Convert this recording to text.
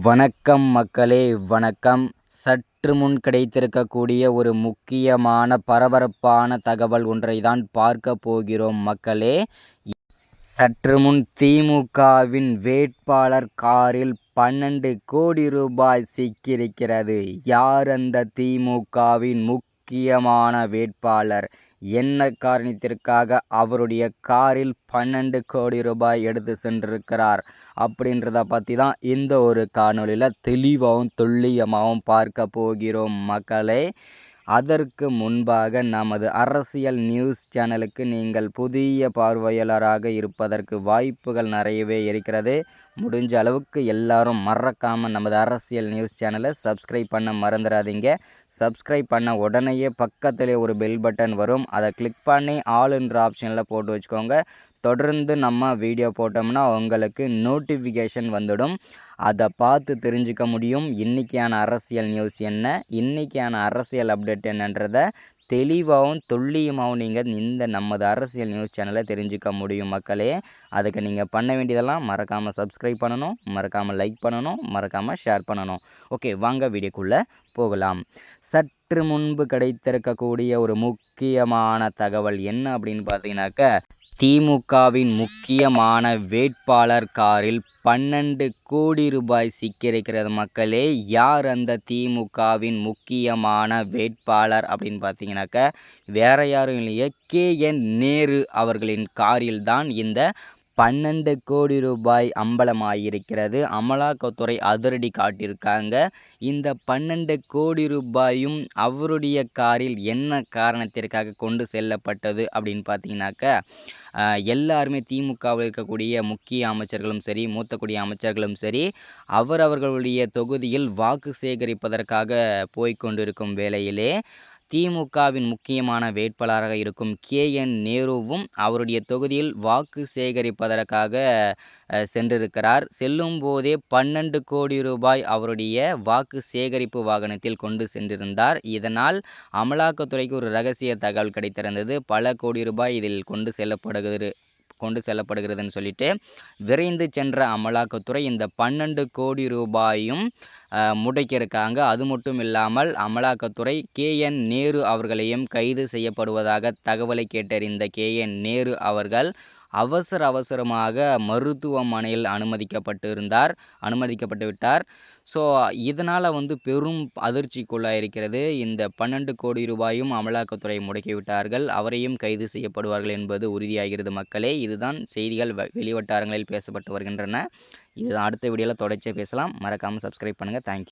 வணக்கம் மக்களே வணக்கம். சற்று முன் கிடைத்திருக்கக்கூடிய ஒரு முக்கியமான பரபரப்பான தகவல் ஒன்றை தான் பார்க்க போகிறோம் மக்களே. சற்று முன் திமுகவின் வேட்பாளர் காரில் பன்னெண்டு கோடி ரூபாய் சிக்கியிருக்கிறது. யார் அந்த திமுகவின் முக்கியமான வேட்பாளர்? என்ன காரணத்திற்காக அவருடைய காரில் பன்னெண்டு கோடி ரூபாய் எடுத்து சென்றிருக்கிறார் அப்படின்றத பற்றி தான் இந்த ஒரு காணொலியில் தெளிவாகவும் துல்லியமாகவும் பார்க்க போகிறோம். மக்களே அதற்கு முன்பாக நமது அரசியல் நியூஸ் சேனலுக்கு நீங்கள் புதிய பார்வையாளராக இருப்பதற்கு வாய்ப்புகள் நிறையவே இருக்கிறது. முடிஞ்ச அளவுக்கு எல்லாரும் மறக்காமல் நமது அரசியல் நியூஸ் சேனலை சப்ஸ்கிரைப் பண்ண மறந்துடாதீங்க. சப்ஸ்கிரைப் பண்ண உடனேயே பக்கத்திலே ஒரு பெல் பட்டன் வரும். அதை கிளிக் பண்ணி ஆல் என்ற ஆப்ஷனில் போட்டு வச்சுக்கோங்க. தொடர்ந்து நம்ம வீடியோ போட்டோம்னா உங்களுக்கு நோட்டிஃபிகேஷன் வந்துடும். அதை பார்த்து தெரிஞ்சுக்க முடியும். இன்றைக்கியான அரசியல் நியூஸ் என்ன? இன்றைக்கியான அரசியல் அப்டேட் என்னன்றதை தெளிவாகவும் துல்லியமாகவும் நீங்கள் இந்த நமது அரசியல் நியூஸ் சேனலை தெரிஞ்சுக்க முடியும் மக்களே. அதுக்கு நீங்கள் பண்ண வேண்டியதெல்லாம் மறக்காமல் சப்ஸ்கிரைப் பண்ணணும் மறக்காமல் லைக் பண்ணணும் மறக்காமல் ஷேர் பண்ணணும். ஓகே வாங்க வீடியோக்குள்ளே போகலாம். சற்று முன்பு கிடைத்திருக்கக்கூடிய ஒரு முக்கியமான தகவல் என்ன அப்படின்னு பார்த்தீங்கன்னாக்க திமுகவின் முக்கியமான வேட்பாளர் காரில் பன்னெண்டு கோடி ரூபாய் சிக்கியிருக்கிறது. மக்களே யார் அந்த திமுகவின் முக்கியமான வேட்பாளர் அப்படின்னு பார்த்தீங்கன்னாக்க வேற யாரும் இல்லையே கே. என். நேரு அவர்களின் காரில் தான் இந்த பன்னெண்டு கோடி ரூபாய் அம்பலமாயிருக்கிறது. அமலாக்கத்துறை அதிரடி காட்டியிருக்காங்க. இந்த பன்னெண்டு கோடி ரூபாயும் அவருடைய காரில் என்ன காரணத்திற்காக கொண்டு செல்லப்பட்டது அப்படின்னு பார்த்தீங்கன்னாக்க எல்லாருமே திமுகவில் இருக்கக்கூடிய முக்கிய அமைச்சர்களும் சரி மூத்தக்கூடிய அமைச்சர்களும் சரி அவரவர்களுடைய தொகுதியில் வாக்கு சேகரிப்பதற்காக போய்கொண்டிருக்கும் வேளையிலே திமுகவின் முக்கியமான வேட்பாளராக இருக்கும் கே. என். நேருவும் அவருடைய தொகுதியில் வாக்கு சேகரிப்பதற்காக சென்றிருக்கிறார். செல்லும் போதே பன்னெண்டு கோடி ரூபாய் அவருடைய வாக்கு சேகரிப்பு வாகனத்தில் கொண்டு சென்றிருந்தார். இதனால் அமலாக்கத்துறைக்கு ஒரு ரகசிய தகவல் கிடைத்திருந்தது. பல கோடி ரூபாய் இதில் கொண்டு செல்லப்படுகிறது. கொண்டு செல்லப்படுகிறதுன்னு சொல்லிட்டு விரைந்து சென்ற அமலாக்கத்துறை இந்த பன்னெண்டு கோடி ரூபாயும் முடக்கியிருக்காங்க. அது மட்டும் இல்லாமல் அமலாக்கத்துறை கே. என். நேரு அவர்களையும் கைது செய்யப்படுவதாக தகவலை கேட்டறிந்த கே. என். நேரு அவர்கள் அவசர அவசரமாக மருத்துவமனையில் அனுமதிக்கப்பட்டு இருந்தார் அனுமதிக்கப்பட்டு விட்டார். ஸோ இதனால் வந்து பெரும் அதிர்ச்சிக்குள்ளாக இருக்கிறது. இந்த பன்னெண்டு கோடி ரூபாயும் அமலாக்கத்துறை முடக்கிவிட்டார்கள் அவரையும் கைது செய்யப்படுவார்கள் என்பது உறுதியாகிறது மக்களே. இதுதான் செய்திகள் வெளிவட்டாரங்களில் பேசப்பட்டு வருகின்றன. இது அடுத்த வீடியோவில் தொடர்ச்சியாக பேசலாம். மறக்காமல் சப்ஸ்கிரைப் பண்ணுங்கள் தேங்க்யூ